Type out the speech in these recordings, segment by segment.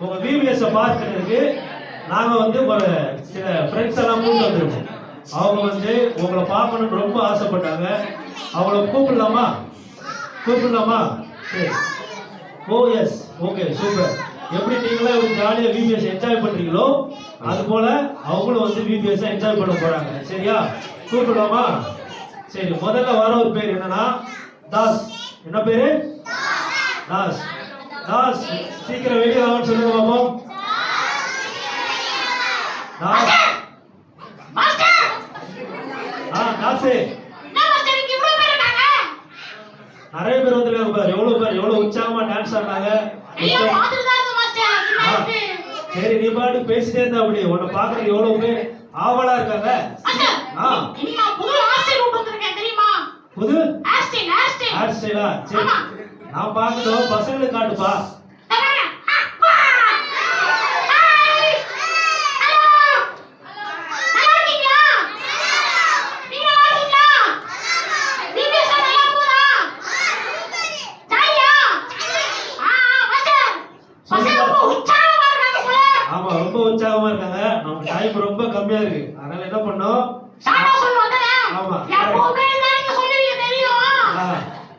உங்க விபிஎஸ் பார்க்கறதுக்கு நாங்க வந்து ஒரு சில ஃப்ரெண்ட்ஸ் எல்லாம் கூட்டு வந்திருக்கோம். அவங்க வந்து உங்களை பார்க்கணும்னு ரொம்ப ஆசைப்பட்டாங்க. அவங்கள கூப்பிடலாமா? கூப்பிடலாமா? சரி. ஓ எஸ் ஓகே சூப்பர் எப்படி நீங்களே ஒரு ஜாலியாக விபிஎஸ் என்ஜாய் பண்ணுறீங்களோ அது போல அவங்களும் வந்து விபிஎஸ் என்ஜாய் பண்ண போறாங்க. சரியா? கூப்பிடலாமா? சரி முதல்ல வர ஒரு பேர் என்னன்னா தாஸ். என்ன பேரு? தாஸ். தாஸ் சீக்கிரம் வெளியே வான்னு சொல்லுங்க பாப்போம் தாஸ் மாஸ்டர் ஆ தாஸு நிறைய பேர் வந்திருக்காங்க பாரு. எவ்வளவு பேர் எவ்வளவு உற்சாகமா டான்ஸ் ஆடினாங்க ஐயோ உற்சாகம். பாத்துட்டு தான் இருந்தேன் மாஸ்டர். ஆ, பின்னாடி சரி நீ பாட்டு பேசிட்டே இருந்தா அப்படி. உன்னை பாக்குறதுக்கு எவ்வளவு பேர் ஆவலா இருக்காங்க. புது புது? ஹேர் ஸ்டைலா சரி. நான் பார்க்கணும் பசங்களுக்கு காட்டுப்பா தரேன். அப்பா! ஹாய்! ஹலோ! நல்லா இருக்கீங்களா? நீங்க நல்லா இருக்கீங்களா? VBS எல்லாம் நல்லா போதா? ஜாலியா? ஆ, ஆ, மாஸ்டர். பசங்க ரொம்ப உற்சாகமா இருக்காங்க போல. ஆமா ரொம்ப உற்சாகமா இருக்காங்க நம்ம டைம் ரொம்ப கம்மியா இருக்கு அதனால என்ன பண்ணோம் ஷார்ட்டா சொல்லு வந்தேன். ஆமா. எப்பவுமே தான் நீங்க சொல்லுவீங்க தெரியும். ஆ,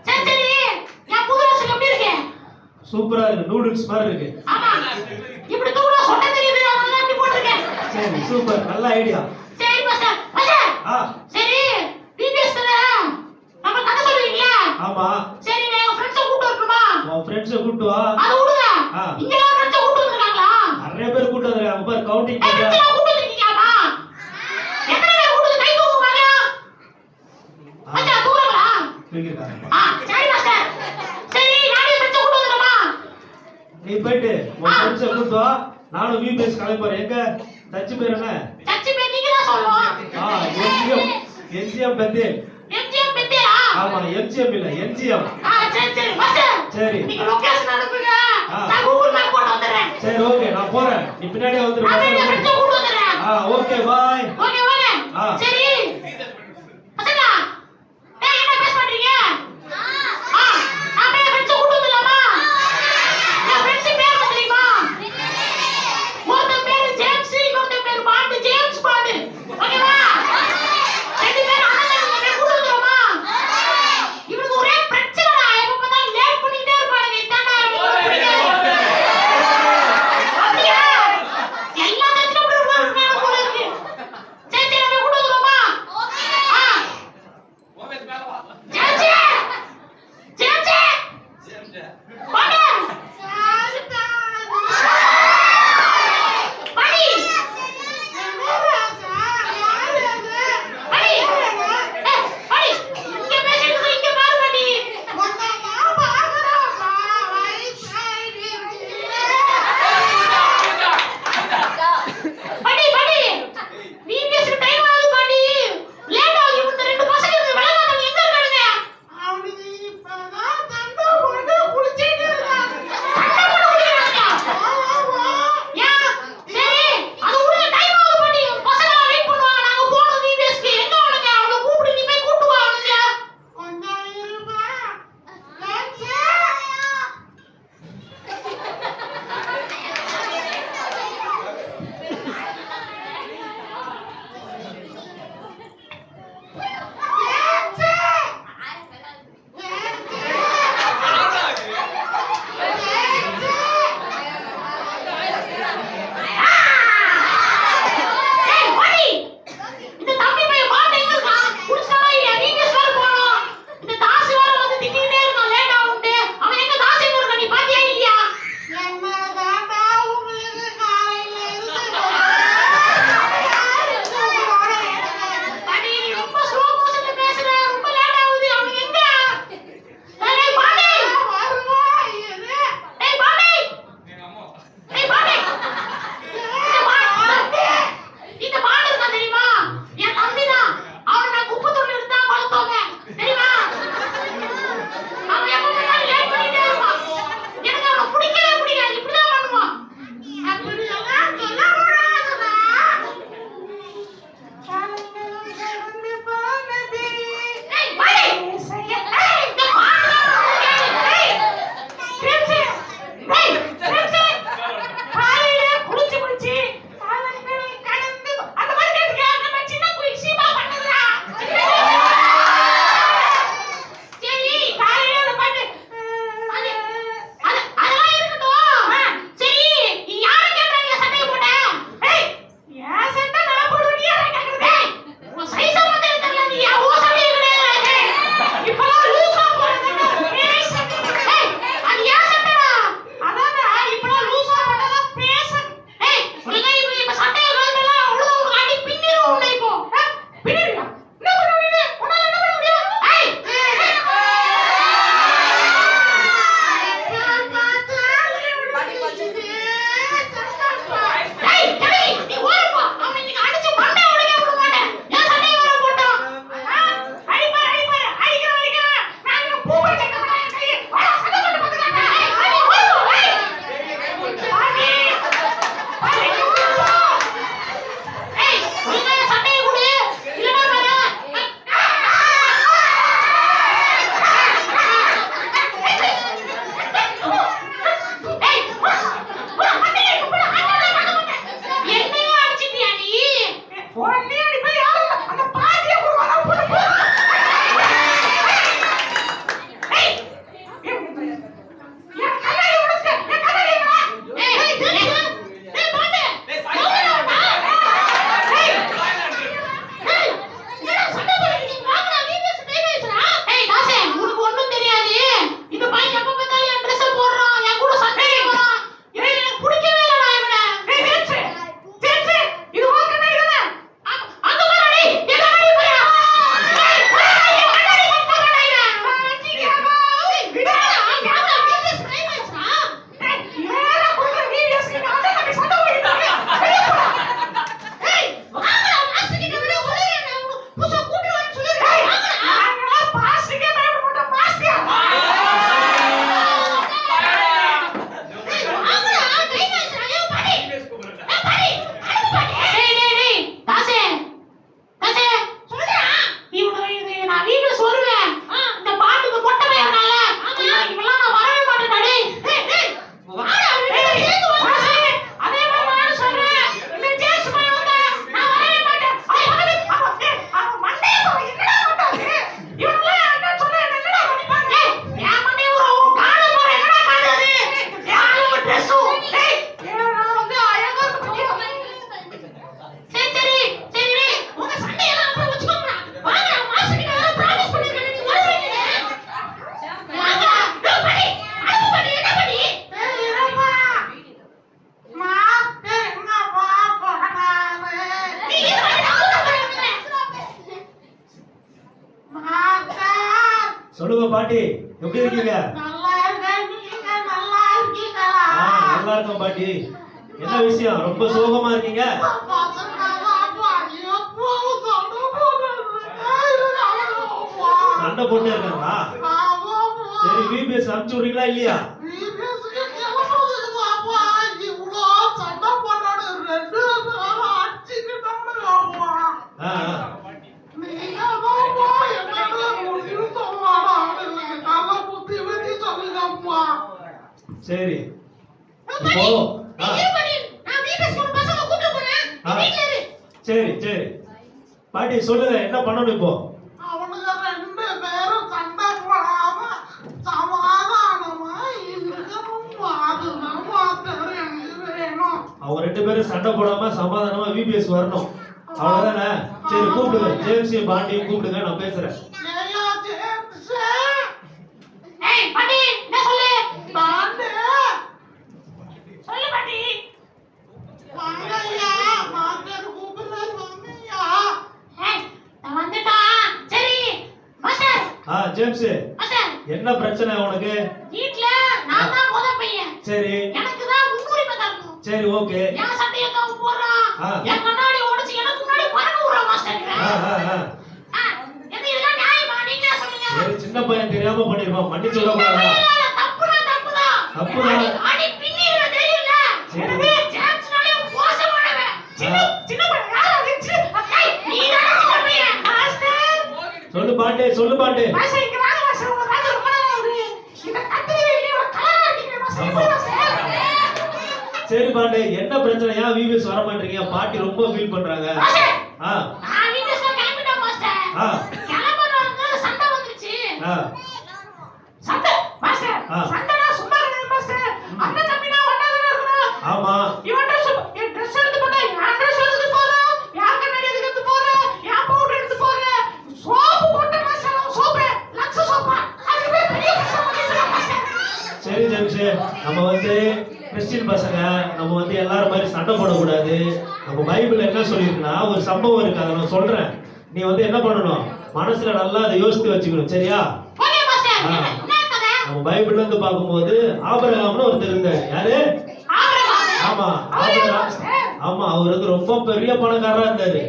சரி, சரி. என் புது ஹாஸ்டல் எப்படி இருக்கு? சூப்பரா இருக்கு. நூடுல்ஸ் மாதிரி இருக்கு. ஆமா. இப்படி தூக்குனா சொட்ட தெரியுது, அதனால தான் இப்படி போட்டிருக்கேன். சரி சூப்பர். நல்ல ஐடியா சரி மாஸ்டர் மாஸ்டர் ஆ. சரி பிபிஎஸ் நம்ம கதை சொல்லுவீங்களா ஆமா. சரி நான் ஃப்ரெண்ட்ஸை கூட்டு வரணுமா உன் ஃப்ரெண்ட்ஸை கூட்டு வா. அதை விடுங்க. ஆ. இங்கெல்லாம் ஃப்ரெண்ட்ஸை கூட்டு வந்திருக்காங்களா? நிறைய பேர் கூட்டு வந்திருக்காங்க. பாரு கவுண்டிங் என் பண்ணியா ஃப்ரெண்ட்ஸ் கூட்டு வந்திருக்கீங்களாமா எத்தனை பேர் கூட்டு வந்து கை தூக்குவாங்க மச்சான் தூக்குறாங்களா தூக்கிருக்காங்க ஆ சரி மாஸ்டர் சரி நானே ஃப்ரெண்ட்ஸை கூட்டு வந்துடுமா நீ போயிட்டு உன் ஃப்ரெண்ட்ஸை கூட்டு நானும் விபிஎஸ் கிளம்புறேன். எங்க? தச்சு பேர் என்ன? சச்சி பேர் நீங்க தான் சொல்லணும் ஆ எம்ஜிஎம். எம்ஜிஎம் பெத்தேல் எம்ஜிஎம் பெத்தியா? ஆமா எம்ஜிஎம் இல்ல எம்ஜிஎம். ஆ சரி சரி மாஸ்டர் சரி. நீங்க லொகேஷன் அனுப்புங்க. நான் கூகுள் மேப் போட்டு வந்துடுறேன். சரி ஓகே நான் போறேன். நீ பின்னாடியே வந்துரு. நான் ஃப்ரெண்ட்ஸை கூட்டு ஆ ஓகே பாய் ஓகே ஓகே ஆ. சரி. சண்டை போட்டே இருக்காங்களா? சரி விபிஎஸ் அனுப்பிச்சு விடுறீங்களா இல்லையா? ஆ, ஆ. சரி. இப்போ. சரி சரி. பாட்டி சொல்லுங்க என்ன பண்ணணும் இப்போ அவனுங்க ரெண்டு பேரும் சண்டை போடாம சமாதானமா இருக்கணும் அதுதான் மாஸ்டர் எனக்கு வேணும் அவங்க ரெண்டு பேரும் சண்டை போடாம சமாதானமா விபிஎஸ் வரணும். அவ்வளவுதானே? சரி கூப்பிடுங்க. ஜேம்ஸையும் பாண்டியும் கூப்பிடுங்க நான் பேசுறேன். ஜேம்ஸ் என்ன பிரச்சனை உனக்கு? வீட்ல நான் தான் முத பையன். சரி எனக்கு தான் முன்னுரிமை தரணும் சரி ஓகே என் சட்டையை கவு போடுறான் ஆ. என் கண்ணாடி உடைச்சு எனக்கு முன்னாடி பறக்க விடுறான் மாஸ்டர் இதெல்லாம் நியாயமா நீங்க சொல்லுங்க சரி சின்ன பையன் தெரியாம பண்ணிருப்பான் விடக்கூடாதா பையன் இல்ல, தப்புனா தப்புதான். தப்புதான். அடி- பின்னிடுவ தெரியல. எனவே மோசமானவன். சின்ன-. சின்ன. சொல்லு பாட்டு சொல்லு பாட்டு மாஸ்டர், இங்க வாங்க மாஸ்டர். உங்க காது ரொம்ப நல்லா வருது. இந்த கத்திரி வெள்ளி ஒரு கலரா இருக்கீங்க மாஸ்டர். சரி பாட்டு என்ன பிரச்சனை ஏன் விபிஎஸ் வர மாட்டீங்க பாட்டி ரொம்ப ஃபீல் பண்றாங்க. ஆ. நான் வீட்டுக்கு கிளம்பிட்டேன் மாஸ்டர். ஆ. கிளம்புறவங்க சண்டை வந்துருச்சு. ஆ சண்டை மாஸ்டர் ஆ. சண்டைனா சும்மா கிடையாது மாஸ்டர் அண்ணன் தம்பினா ஒண்ணா தானே இருக்கணும் ஆமா இவன் ட்ரெஸ் என் ட்ரெஸ் எடுத்து போட்டா என் ட்ரெஸ் எடுத்து போற யார் கண்ணாடி எதுக்கு எடுத்து போற என் பவுடர் எடுத்து போற சோப்பு போட்ட மாஸ்டர் சோப்பு லக்ஸ் சோப்பா அதுவே பெரிய பிரச்சனை பண்ணிடுறா மாஸ்டர் சரி ஜேம்ஸ் நம்ம வந்து கிறிஸ்டின் பசங்க நம்ம வந்து எல்லாரும் மாதிரி சண்டை போடக்கூடாது. நம்ம பைபிள் என்ன சொல்லியிருக்குன்னா ஒரு சம்பவம் இருக்கு அதை நான் சொல்றேன். நீ வந்து என்ன பண்ணணும்? மனசுல நல்லா அதை யோசித்து வச்சுக்கணும் சரியா? நம்ம பைபிள்ல இருந்து பார்க்கும்போது ஆபிரகாம்னு ஒருத்தர் இருந்தார். யாரு? ஆமா யார் ஆமா அவர் வந்து ரொம்ப பெரிய பணக்காரரா இருந்தாரு.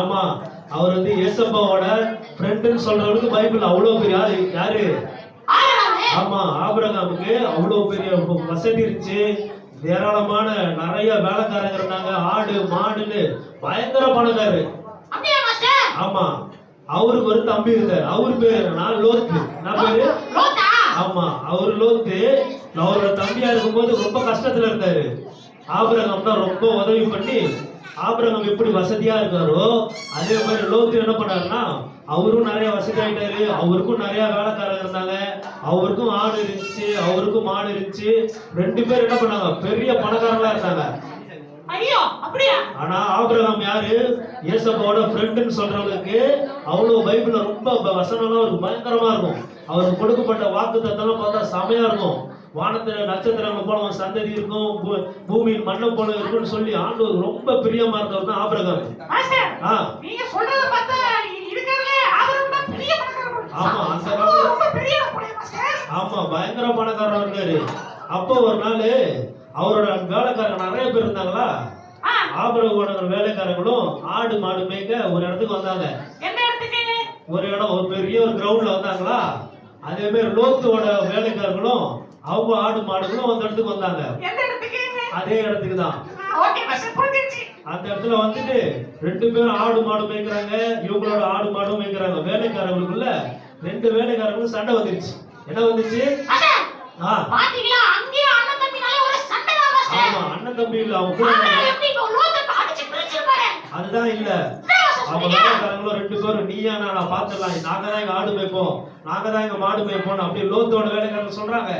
ஆமா அவர் வந்து ஏசப்பாவோட ஃப்ரெண்டுன்னு சொல்றவருக்கு பைபிள் அவ்வளவு பெரிய யாரு? ஆபிரகாம் ஆமா ஆபிரகாமுக்கு அவ்வளவு பெரிய வசதி இருந்துச்சு. ஏராளமான நிறைய வேலைக்காரங்க இருந்தாங்க. ஆடு மாடுன்னு பயங்கர மாஸ்டர்? ஆமா அவருக்கு ஒரு தம்பி இருந்தார் அவர் பேரு என்னன்னா லோத்து. என்ன பேரு? ஆமா அவர் லோத்து. அவரோட தம்பியா இருக்கும்போது ரொம்ப கஷ்டத்துல இருந்தாரு ஆபிரகாம் தான் ரொம்ப உதவி பண்ணி ஆபிரகாம் எப்படி வசதியா இருக்காரோ அதே மாதிரி லோத்து என்ன பண்ணாருன்னா அவரும் நிறைய வசதி ஆயிட்டாரு அவருக்கும் நிறைய வேலைக்காரங்க இருந்தாங்க. அவருக்கும் ஆடு இருந்துச்சு அவருக்கும் மாடு இருந்துச்சு. ரெண்டு பேரும் என்ன பண்ணாங்க? பெரிய பணக்காரங்களா இருந்தாங்க. ஐயோ அப்படியா? ஆனா ஆபிரகாம் யாரு? இயேசப்பாவோட ஃப்ரெண்டுன்னு சொல்றவங்களுக்கு அவ்வளவு பைபிள்ல ரொம்ப வசனம்லாம் அவருக்கு பயங்கரமா இருக்கும். அவருக்கு கொடுக்கப்பட்ட வாக்கு தத்தம்லாம் பார்த்தா செமையா இருக்கும். வானத்துல நட்சத்திரங்கள் போல அவன் சந்ததி இருக்கும். பூ- பூமியின் மண்ணம் போல இருக்கும்னு சொல்லி ஆண்டவர் ரொம்ப பிரியமா இருந்தவர் தான் ஆபிரகாம். நீங்க சொல்றத பார்த்தா ஆமா, அந்த ஆமா பயங்கர பணக்காரர் இருந்தாரு அப்போ ஒரு நாள் அவரோட வேலைக்காரங்க நிறைய பேர் இருந்தாங்களா? ஆ. ஆபிரகாமோட வேலைக்காரங்களும் ஆடு மாடு மேய்க்க ஒரு இடத்துக்கு வந்தாங்க. ஒரு இடம் ஒரு பெரிய ஒரு கிரவுண்ட்ல வந்தாங்களா? அதே மாதிரி லோத்துவோட வேலைக்காரர்களும் அவங்க ஆடு மாடுகளும் அந்த இடத்துக்கு வந்தாங்க. அதே இடத்துக்கு தான். அந்த இடத்துல வந்துட்டு ரெண்டு பேரும் ஆடு மாடு மேய்க்கிறாங்க இவங்களோட ஆடு மாடும் மேய்க்கிறாங்க. வேலைக்காரங்களுக்குள்ள ரெண்டு வேலைக்காரங்களும் சண்டை வந்துருச்சு. என்ன வந்துச்சு ஆமா அண்ணன் தம்பி இல்ல அவங்க கூட அதுதான் இல்ல. அவங்க வேலைக்காரங்களும் ரெண்டு பேரும் நீயா நானா பாத்துடலாம் நாங்க தான் எங்க ஆடு மேய்ப்போம். நாங்க தான் எங்க மாடு மேய்ப்போம் அப்படி லோத்தோட வேலைக்காரங்க சொல்றாங்க.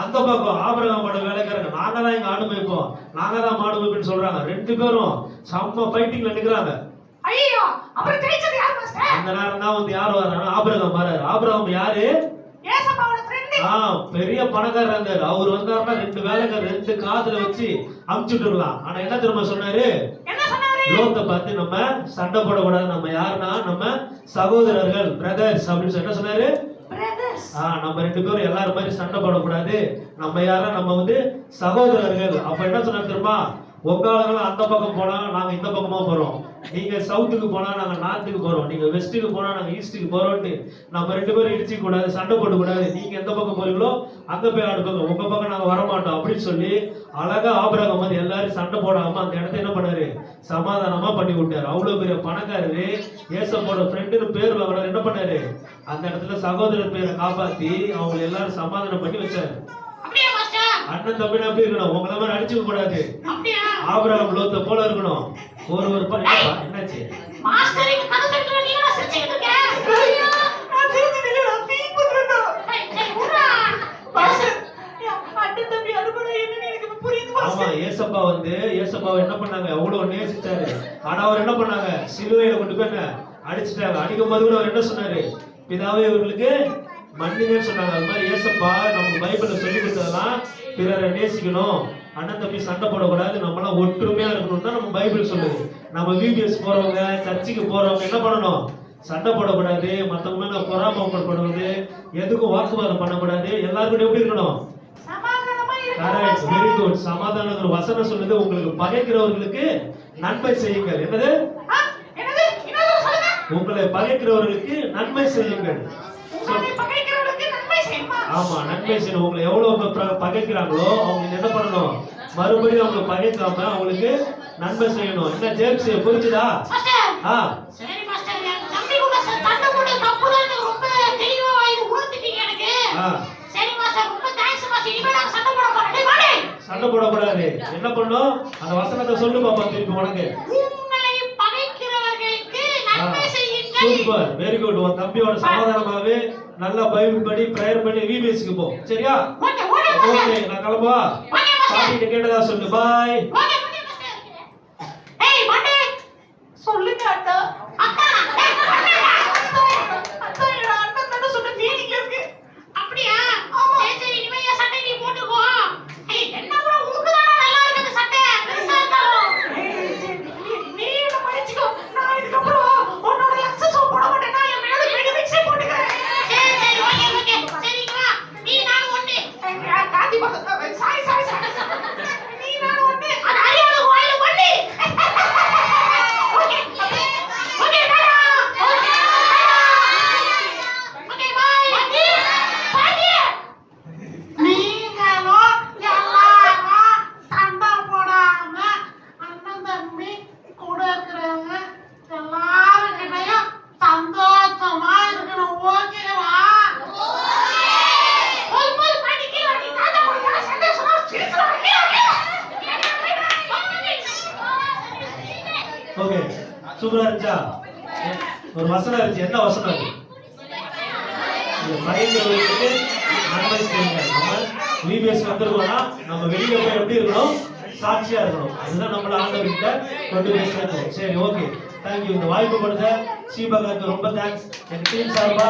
அந்த பக்கம் ஆபரகாமோட வேலைக்காரங்க நாங்க தான் எங்க ஆடு மேய்ப்போம். நாங்க தான் மாடு மேய்ப்போம்னு சொல்றாங்க. ரெண்டு பேரும் செம்ம ஃபைட்டிங்ல நிக்கிறாங்க. ஐயோ அப்புறம் ஜெயிச்சது யார் மாஸ்டர் அந்த நேரம் தான் வந்து யார் வர்றாங்க ஆபரகம் வர்றாரு ஆபரகம் யாரு? ஏசப்பாவோட ஃப்ரெண்ட் ஆ பெரிய பணக்காரர் இருந்தாரு அவர் வந்தாருன்னா ரெண்டு வேலைக்காரர் ரெண்டு காதுல வச்சு அமுச்சுட்டு இருக்கலாம் ஆனா என்ன தெரியுமா சொன்னாரு? என்ன சொன்னாரு? லோத்தை பார்த்து நம்ம சண்டை போடக்கூடாது. நம்ம யாருன்னா? நம்ம சகோதரர்கள் பிரதர்ஸ் அப்படின்னு சொல்லி என்ன சொன்னாரு? நம்ம ரெண்டு பேரும் எல்லாரும் மாதிரி சண்டை போடக்கூடாது. நம்ம யாரும் நம்ம வந்து சகோதரர்கள். அப்ப என்ன சொன்னாங்க தெரியுமா? உங்க அந்த பக்கம் போனா நாங்க இந்த பக்கமா போறோம். நீங்க சவுத்துக்கு போனா நாங்க நார்த்துக்கு போறோம். நீங்க வெஸ்ட்டுக்கு போனா நாங்க ஈஸ்ட்டுக்கு போறோம்ட்டு நம்ம ரெண்டு பேரும் இடிச்சுக்க கூடாது சண்டை போட கூடாது. நீங்க எந்த பக்கம் போறீங்களோ அங்க போய் ஆடுப்போங்க உங்க பக்கம் நாங்க வர மாட்டோம் அப்படின்னு சொல்லி அழகா ஆபரகம் வந்து எல்லாரும் சண்டை போடாம அந்த இடத்த என்ன பண்ணாரு? சமாதானமா பண்ணி விட்டாரு. அவ்வளவு பெரிய பணக்காரரு ஏசப்போட ஃப்ரெண்டுன்னு பேர் வாங்கினார் என்ன பண்ணாரு? அந்த இடத்துல சகோதரர் பேரை காப்பாத்தி அவங்க எல்லாரும் சமாதானம் பண்ணி வச்சாரு. அண்ணன் தம்பி எப்படி இருக்கணும்? உங்களை மாதிரி அடிச்சுக்க கூடாது. ஆபரகம் லோத்த போல இருக்கணும். ஒரு ஒரு என்னாச்சு? ஆமா. ஏசப்பா வந்து ஏசப்பாவை என்ன பண்ணாங்க? அவ்வளவு நேசிச்சாரு. ஆனா அவர் என்ன பண்ணாங்க? சிலுவையில கொண்டு போய் என்ன அடிச்சிட்டாங்க அடிக்கும் போது கூட அவர் என்ன சொன்னாரு? பிதாவே இவர்களுக்கு மன்னிங்கன்னு சொன்னாங்க. அது மாதிரி ஏசப்பா நமக்கு பைபிள்ல சொல்லி கொடுத்ததெல்லாம் பிறரை நேசிக்கணும். அண்ணன் தம்பி சண்டை போடக்கூடாது. நம்மளாம் ஒற்றுமையா இருக்கணும் தான் நம்ம பைபிள் சொல்லுது. நம்ம விபிஎஸ் போறவங்க சர்ச்சுக்கு போறவங்க என்ன பண்ணணும்? சண்டை போடக்கூடாது. மத்தவங்க மேல பொறாமப்படுவது எதுக்கும் வாக்குவாதம் பண்ணக்கூடாது. எல்லாருக்கும் எப்படி இருக்கணும்? வெரி குட் சமாதானங்கிற வசனம் சொல்லுது. உங்களுக்கு பகைக்கிறவர்களுக்கு நன்மை செய்யுங்கள். என்னது? உங்களை பகைக்கிறவர்களுக்கு நன்மை செய்யுங்கள். ஆமா நன்மை செய்யணும் உங்களை எவ்வளவு பகைக்கிறாங்களோ அவங்க என்ன பண்ணணும்? மறுபடியும் அவங்க பகைக்காம அவங்களுக்கு நன்மை செய்யணும். என்ன ஜேம்ஸ் புரிஞ்சுதா? ஆ. சண்டை போடக்கூடாது என்ன பண்ணும்? அந்த வசனத்தை சொல்லு பாப்பா திருப்பி உனக்கு உங்களை பகைக்கிறவர்களுக்கு நன்மை செய்யுங்கள் சூப்பர் வெரி குட் உன் தம்பியோட சமாதானமாவே நல்லா பைபிள் படி ப்ரேயர் பண்ணி விபிஎஸ்க்கு போ. சரியா? ஓகே நான் கிளம்புவா? பாட்டிகிட்ட கேட்டதா சொல்லு. பாய் ஓகே ஓகே மாஸ்டர் ஏய் வாடே சொல்லுங்க அண்ணா. அக்கா ஏய் வாடேடா. அண்ணா, என் அண்ணன் தானே சொன்ன feeling ல இருக்கு. அப்படியா சரி சரி இனிமே என் சட்டை நீ போட்டுக்கோ ஏய் என்ன ப்ரோ உனக்கு தானே நல்லா இருக்குது சட்டை பெருசா இருந்தாலும் ஏய், சரி, நீ- நீ என்ன மன்னிச்சுக்கோ. நான் இதுக்கப்புறம் உன்னோட access உம் போட மாட்டேன்னா, என் மேல mega mix ஏ போட்டுக்கிறேன். சரி சரி ஓகே ஓகே சரிங்களா நீ நானும் ஒண்ணு ஏய், காந்தி பக்கம் தான். sorry, sorry, sorry. நீ நானும் ஒண்ணு. அது அறியாத கோயில பண்ணி ஓகே ஓகே டாடா ஓகே ஓகே பாய் பாட்டி பாட்டி நீங்களும் எல்லாரும் சண்டை போடாம அண்ணன் தம்பி கூட இருக்கிறவங்க எல்லாருக்கிட்டையும் சந்தோஷமா இருக்கணும் ஓகேவா போய் போய் பாட்டி கீழே நீ தாத்தா கூட சந்தோஷமா சிரிச்சுடா ஓகே சூப்பரா இருந்துச்சா ஒரு வசனம் இருந்துச்சு என்ன வசனம் அது இது நன்மை செய்யுங்கள் நம்ம விபிஎஸ் வந்திருக்கோம்னா நம்ம வெளியில போய் எப்படி இருக்கணும்? சாட்சியா இருக்கணும். அதுதான் நம்மள ஆண்டவர்கிட்ட கொண்டு போய் சேர்க்கணும். சரி ஓகே தேங்க்யூ இந்த வாய்ப்பு கொடுத்த சீபகாக்கு ரொம்ப தேங்க்ஸ் என் டீம் சார்பா